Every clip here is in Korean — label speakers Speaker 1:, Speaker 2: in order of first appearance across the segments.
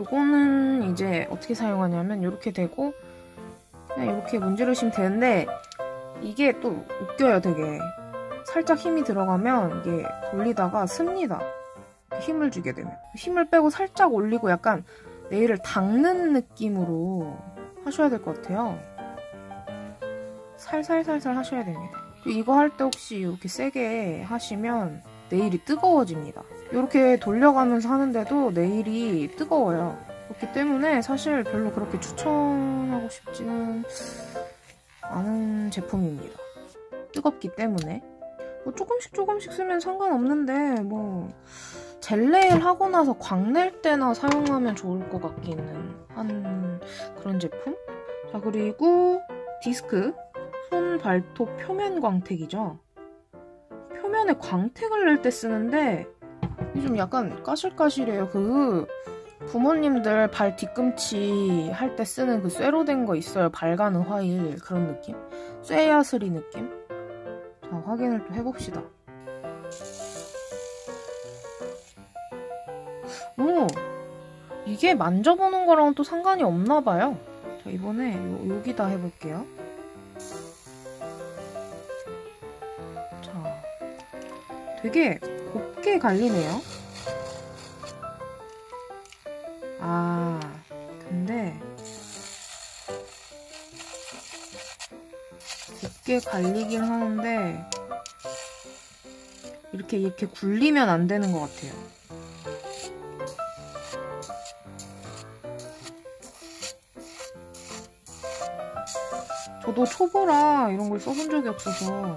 Speaker 1: 요거는 이제 어떻게 사용하냐면 이렇게 되고 그냥 이렇게 문지르시면 되는데 이게 또 웃겨요 되게. 살짝 힘이 들어가면 이게 돌리다가 습니다. 힘을 주게 되면. 힘을 빼고 살짝 올리고 약간 네일을 닦는 느낌으로 하셔야 될 것 같아요. 살살살살 하셔야 됩니다. 이거 할 때 혹시 이렇게 세게 하시면 네일이 뜨거워집니다. 이렇게 돌려가면서 하는데도 네일이 뜨거워요. 그렇기 때문에 사실 별로 그렇게 추천하고 싶지는 않은 제품입니다. 뜨겁기 때문에. 뭐 조금씩 조금씩 쓰면 상관없는데 뭐 젤네일 하고 나서 광낼 때나 사용하면 좋을 것 같기는 한 그런 제품. 자 그리고 디스크. 손 발톱 표면 광택이죠 표면에 광택을 낼 때 쓰는데 좀 약간 까실까실해요. 그 부모님들 발 뒤꿈치 할 때 쓰는 그 쇠로 된 거 있어요. 밝가는 화일 그런 느낌? 쇠야스리 느낌? 자 확인을 또 해봅시다. 오! 이게 만져보는 거랑 또 상관이 없나 봐요. 자 이번에 요, 여기다 해볼게요 되게 곱게 갈리네요. 아 근데 곱게 갈리긴 하는데 이렇게 이렇게 굴리면 안 되는 것 같아요. 저도 초보라 이런 걸 써본 적이 없어서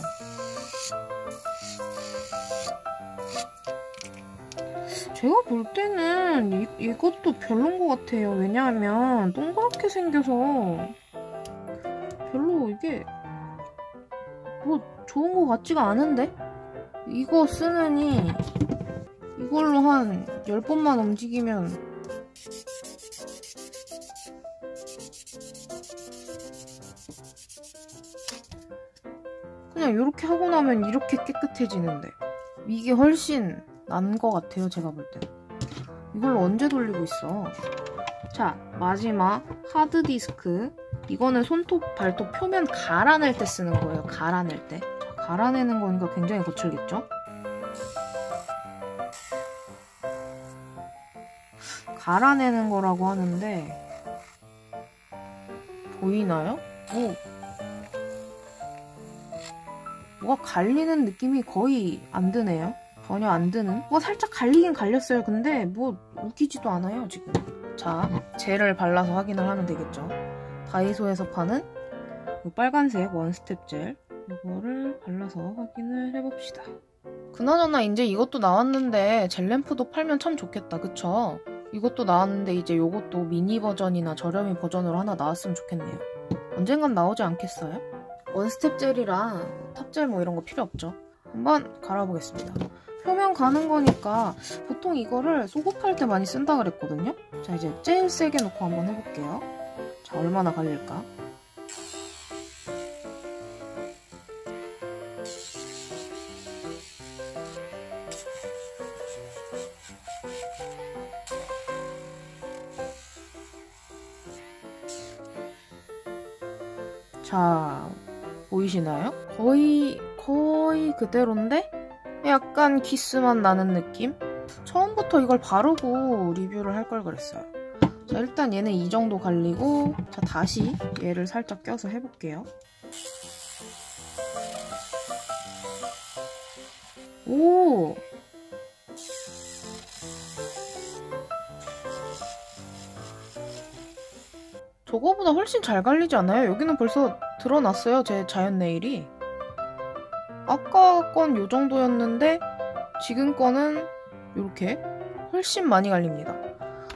Speaker 1: 제가 볼 때는 이, 이것도 별론 것 같아요. 왜냐하면 동그랗게 생겨서 별로 이게 뭐 좋은 것 같지가 않은데? 이거 쓰느니 이걸로 한 10번만 움직이면 그냥 이렇게 하고 나면 이렇게 깨끗해지는데 이게 훨씬 난 것 같아요 제가 볼 때. 이걸로 언제 돌리고 있어 자 마지막 하드디스크 이거는 손톱 발톱 표면 갈아낼 때 쓰는 거예요 갈아낼 때 자, 갈아내는 거니까 굉장히 거칠겠죠 갈아내는 거라고 하는데 보이나요? 오. 뭐가 갈리는 느낌이 거의 안 드네요. 전혀 안 드는. 뭐 살짝 갈리긴 갈렸어요. 근데 뭐 웃기지도 않아요 지금. 자, 젤을 발라서 확인을 하면 되겠죠. 다이소에서 파는 이 빨간색 원스텝 젤 이거를 발라서 확인을 해봅시다. 그나저나 이제 이것도 나왔는데 젤 램프도 팔면 참 좋겠다. 그쵸? 이것도 나왔는데 이제 이것도 미니 버전이나 저렴이 버전으로 하나 나왔으면 좋겠네요. 언젠간 나오지 않겠어요? 원스텝 젤이랑 탑젤 뭐 이런 거 필요 없죠. 한번 갈아보겠습니다. 표면 가는 거니까 보통 이거를 소급할 때 많이 쓴다 그랬거든요. 자 이제 제일 세게 놓고 한번 해볼게요. 자 얼마나 갈릴까? 자 보이시나요? 거의 거의 그대로인데 약간 기스만 나는 느낌? 처음부터 이걸 바르고 리뷰를 할 걸 그랬어요. 자 일단 얘는 이 정도 갈리고 자 다시 얘를 살짝 껴서 해볼게요. 오! 저거보다 훨씬 잘 갈리지 않아요? 여기는 벌써 드러났어요, 제 자연 네일이. 아까 건 요 정도였는데 지금 거는 이렇게 훨씬 많이 갈립니다.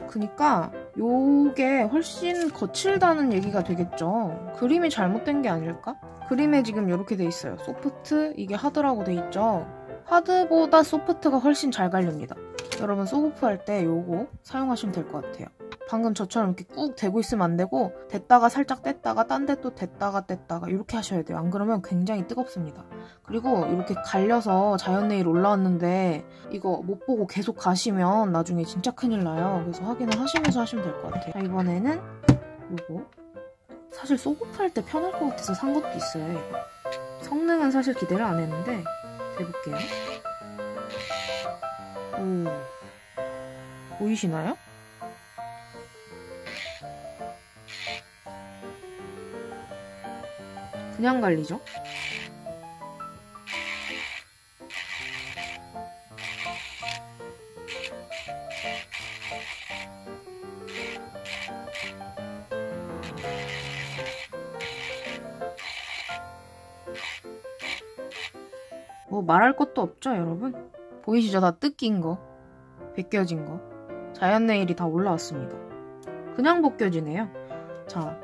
Speaker 1: 그니까 요게 훨씬 거칠다는 얘기가 되겠죠. 그림이 잘못된 게 아닐까? 그림에 지금 이렇게 돼 있어요. 소프트, 이게 하드라고 돼 있죠. 하드보다 소프트가 훨씬 잘 갈립니다. 여러분 소프트 할 때 요거 사용하시면 될 것 같아요. 방금 저처럼 이렇게 꾹 대고 있으면 안 되고 됐다가 살짝 뗐다가 딴 데또 됐다가 뗐다가 이렇게 하셔야 돼요. 안 그러면 굉장히 뜨겁습니다. 그리고 이렇게 갈려서 자연 네일 올라왔는데 이거 못 보고 계속 가시면 나중에 진짜 큰일 나요. 그래서 확인을 하시면서 하시면 될 것 같아요. 자, 이번에는 요거 사실 소고프 할 때 편할 것 같아서 산 것도 있어요. 이거. 성능은 사실 기대를 안 했는데 해볼게요. 오 보이시나요? 그냥 갈리죠? 뭐 말할 것도 없죠, 여러분? 보이시죠? 다 뜯긴 거, 벗겨진 거. 자연 네일이 다 올라왔습니다. 그냥 벗겨지네요. 자,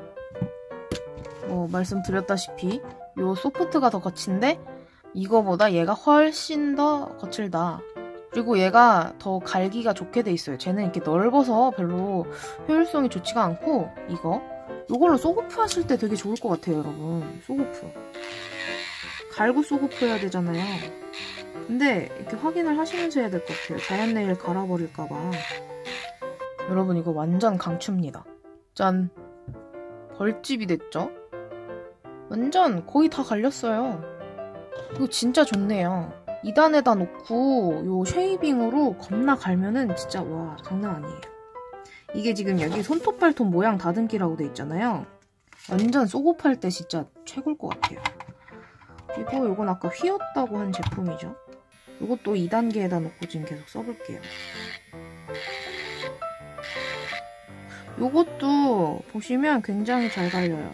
Speaker 1: 뭐 말씀드렸다시피 요 소프트가 더 거친데 이거보다 얘가 훨씬 더 거칠다. 그리고 얘가 더 갈기가 좋게 돼 있어요. 쟤는 이렇게 넓어서 별로 효율성이 좋지가 않고 이거 이걸로 소고프 하실 때 되게 좋을 것 같아요, 여러분. 소고프. 갈고 소고프 해야 되잖아요. 근데 이렇게 확인을 하시면서 해야 될 것 같아요. 자연 네일 갈아버릴까봐. 여러분 이거 완전 강추입니다. 짠. 벌집이 됐죠? 완전 거의 다 갈렸어요. 이거 진짜 좋네요. 2단에다 놓고 요 쉐이빙으로 겁나 갈면은 진짜 와 장난 아니에요. 이게 지금 여기 손톱 발톱 모양 다듬기라고 돼 있잖아요. 완전 쏘고팔 때 진짜 최고일 것 같아요. 그리고 요건 아까 휘었다고 한 제품이죠. 이것도 2단계에다 놓고 지금 계속 써볼게요. 요것도 보시면 굉장히 잘 갈려요.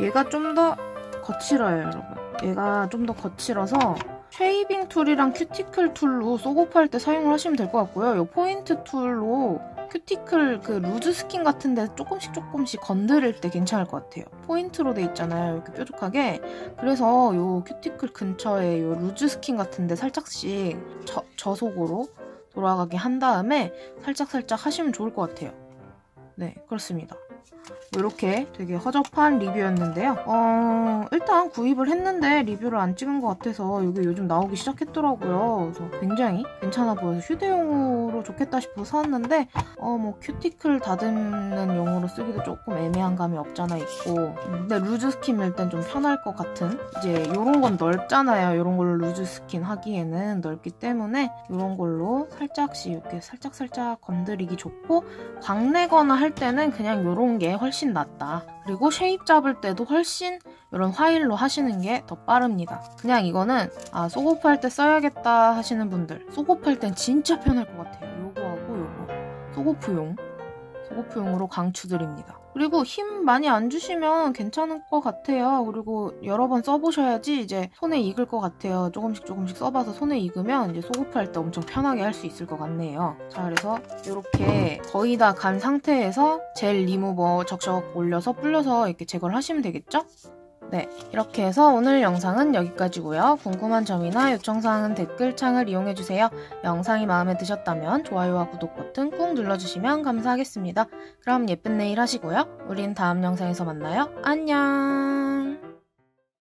Speaker 1: 얘가 좀 더 거칠어요, 여러분. 얘가 좀 더 거칠어서 쉐이빙 툴이랑 큐티클 툴로 소고프할 때 사용을 하시면 될 것 같고요. 이 포인트 툴로 큐티클 그 루즈 스킨 같은 데 조금씩 조금씩 건드릴 때 괜찮을 것 같아요. 포인트로 돼 있잖아요. 이렇게 뾰족하게. 그래서 이 큐티클 근처에 이 루즈 스킨 같은 데 살짝씩 저, 저속으로 돌아가게 한 다음에 살짝살짝 하시면 좋을 것 같아요. 네, 그렇습니다. 이렇게 되게 허접한 리뷰였는데요. 어, 일단 구입을 했는데 리뷰를 안 찍은 것 같아서 이게 요즘 나오기 시작했더라고요. 그래서 굉장히 괜찮아 보여서 휴대용으로 좋겠다 싶어서 사왔는데 어, 뭐 큐티클 다듬는 용으로 쓰기도 조금 애매한 감이 없잖아 있고 근데 루즈 스킨일 땐좀 편할 것 같은 이제 이런 건 넓잖아요. 이런 걸로 루즈 스킨 하기에는 넓기 때문에 이런 걸로 살짝씩 이렇게 살짝살짝 건드리기 좋고 광내거나 할 때는 그냥 이런 게 훨씬 낫다. 그리고 쉐입 잡을 때도 훨씬 이런 화일로 하시는 게 더 빠릅니다. 그냥 이거는 아 소고프 할 때 써야겠다 하시는 분들 소고프 할 땐 진짜 편할 것 같아요. 요거하고 요거 소고프용 소고프용으로 강추드립니다. 그리고 힘 많이 안 주시면 괜찮을 것 같아요. 그리고 여러 번 써보셔야지 이제 손에 익을 것 같아요. 조금씩 조금씩 써봐서 손에 익으면 이제 소고프 할때 엄청 편하게 할 수 있을 것 같네요. 자, 그래서 이렇게 거의 다 간 상태에서 젤 리무버 적적 올려서 불려서 이렇게 제거를 하시면 되겠죠? 네, 이렇게 해서 오늘 영상은 여기까지고요. 궁금한 점이나 요청사항은 댓글창을 이용해주세요. 영상이 마음에 드셨다면 좋아요와 구독 버튼 꾹 눌러주시면 감사하겠습니다. 그럼 예쁜 내일 하시고요. 우린 다음 영상에서 만나요. 안녕!